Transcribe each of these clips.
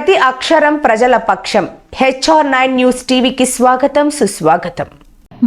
ప్రతి అక్షరం ప్రజల పక్షం. హెచ్ఆర్ నైన్ న్యూస్ టీవీకి స్వాగతం సుస్వాగతం.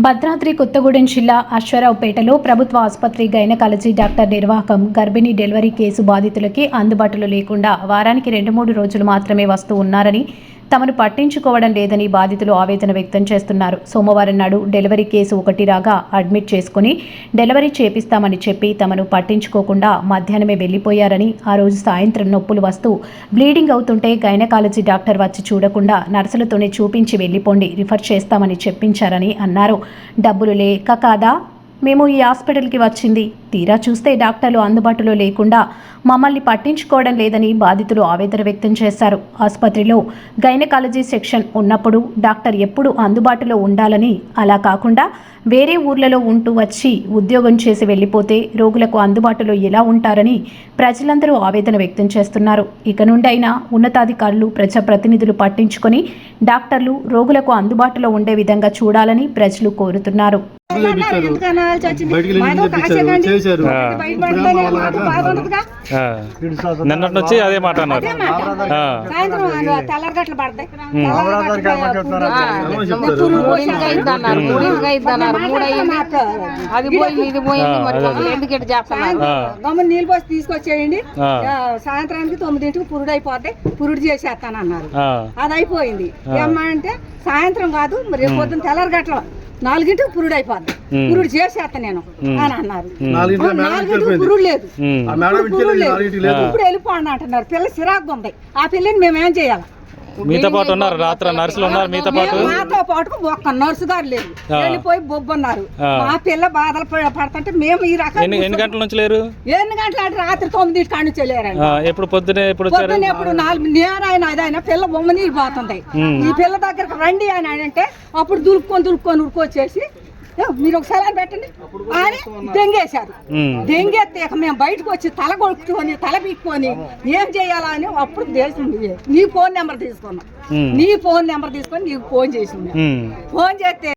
భద్రాద్రి కొత్తగూడెం జిల్లా అశ్వరావుపేటలో ప్రభుత్వ ఆసుపత్రి గైనకాలజీ డాక్టర్ నిర్వాహకం గర్భిణీ డెలివరీ కేసు బాధితులకి అందుబాటులో లేకుండా వారానికి రెండు మూడు రోజులు మాత్రమే వస్తూ ఉన్నారని తమను పట్టించుకోవడం లేదని బాధితులు ఆవేదన వ్యక్తం చేస్తున్నారు. సోమవారం నాడు డెలివరీ కేసు ఒకటి రాగా అడ్మిట్ చేసుకుని డెలివరీ చేపిస్తామని చెప్పి తమను పట్టించుకోకుండా మధ్యాహ్నమే వెళ్ళిపోయారని ఆ రోజు సాయంత్రం నొప్పులు వస్తూ బ్లీడింగ్ అవుతుంటే గైనకాలజీ డాక్టర్ వచ్చి చూడకుండా నర్సులతోనే చూపించి వెళ్ళిపోండి రిఫర్ చేస్తామని చెప్పించారని అన్నారు. డబ్బులు లేక కాదా? మేము ఈ హాస్పిటల్కి వచ్చింది. తీరా చూస్తే డాక్టర్లు అందుబాటులో లేకుండా మమ్మల్ని పట్టించుకోవడం లేదని బాధితులు ఆవేదన వ్యక్తం చేశారు. ఆసుపత్రిలో గైనకాలజీ సెక్షన్ ఉన్నప్పుడు డాక్టర్ ఎప్పుడు అందుబాటులో ఉండాలని అలా కాకుండా వేరే ఊర్లలో ఉంటూ వచ్చి ఉద్యోగం చేసి వెళ్ళిపోతే రోగులకు అందుబాటులో ఎలా ఉంటారని ప్రజలందరూ ఆవేదన వ్యక్తం చేస్తున్నారు. ఇక నుండైనా ఉన్నతాధికారులు ప్రజాప్రతినిధులు పట్టించుకొని డాక్టర్లు రోగులకు అందుబాటులో ఉండే విధంగా చూడాలని ప్రజలు కోరుతున్నారు. చేశారు. నిన్నటి నుంచి అదే మాట అన్నారు. అది పోయింది ఇది పోయింది మరి. గమ్మున నీళ్ళు పోసి తీసుకొచ్చేయండి. సాయంత్రానికి తొమ్మిదింటికి పురుడు అయిపోద్ది. పురుడు చేసేస్తాను అన్నారు ఆ. అది అయిపోయింది. ఏమ్మా అంటే సాయంత్రం కాదు మరి రేపు పొద్దున్న తెల్లరగట్ల నాలుగింటికి పురుడు అయిపోద్ది. పురుడు చేసేస్తా నేను అని అన్నారు. నాలుగింటికి. పురుడు లేదు. ఇప్పుడు వెళ్ళిపోండి అంటున్నారు. పిల్ల సిరాకు ఉంది. ఆ పిల్లని మేమేం చేయాలి? మీతో పాటు ఉన్నారు రాత్రి నర్సులు ఉన్నారు మీతో పాటు? మాతో పాటు ఒక్క నర్సు గారు లేదు ఆ. వెళ్ళిపోయి బొబ్బన్నారు. ఆ. మా పిల్ల బాధలు పడ- పడుతుంటే మేము ఈ రకం ఎన్ని గంటల నుంచి లేరు? ఎన్ని గంటల అంటే రాత్రి తొమ్మిది కాడి చెల్లారండి ఆ, ఎప్పుడు పొద్దునే ఎప్పుడు ఎప్పుడు నాలుగు నేను ఆయన అదైనా పిల్ల బొమ్మ నీళ్ళు పోతుంది. ఈ పిల్ల దగ్గరకు రండి అని అంటే అప్పుడు దులుపుకొని దులుపుకొని ఉరుకొచ్చేసి "ఏ, మీరు ఒక సెలవు పెట్టండి. అని దెంగేశారు. ఇక మేము బయటకు వచ్చి తల కొట్టుకొని తల పీక్కొని ఏం చేయాలా అని అప్పుడు దేశం నీ ఫోన్ నెంబర్ తీసుకున్నాం. నీ ఫోన్ నెంబర్ తీసుకొని నీకు ఫోన్ చేసింది. ఫోన్ చేస్తే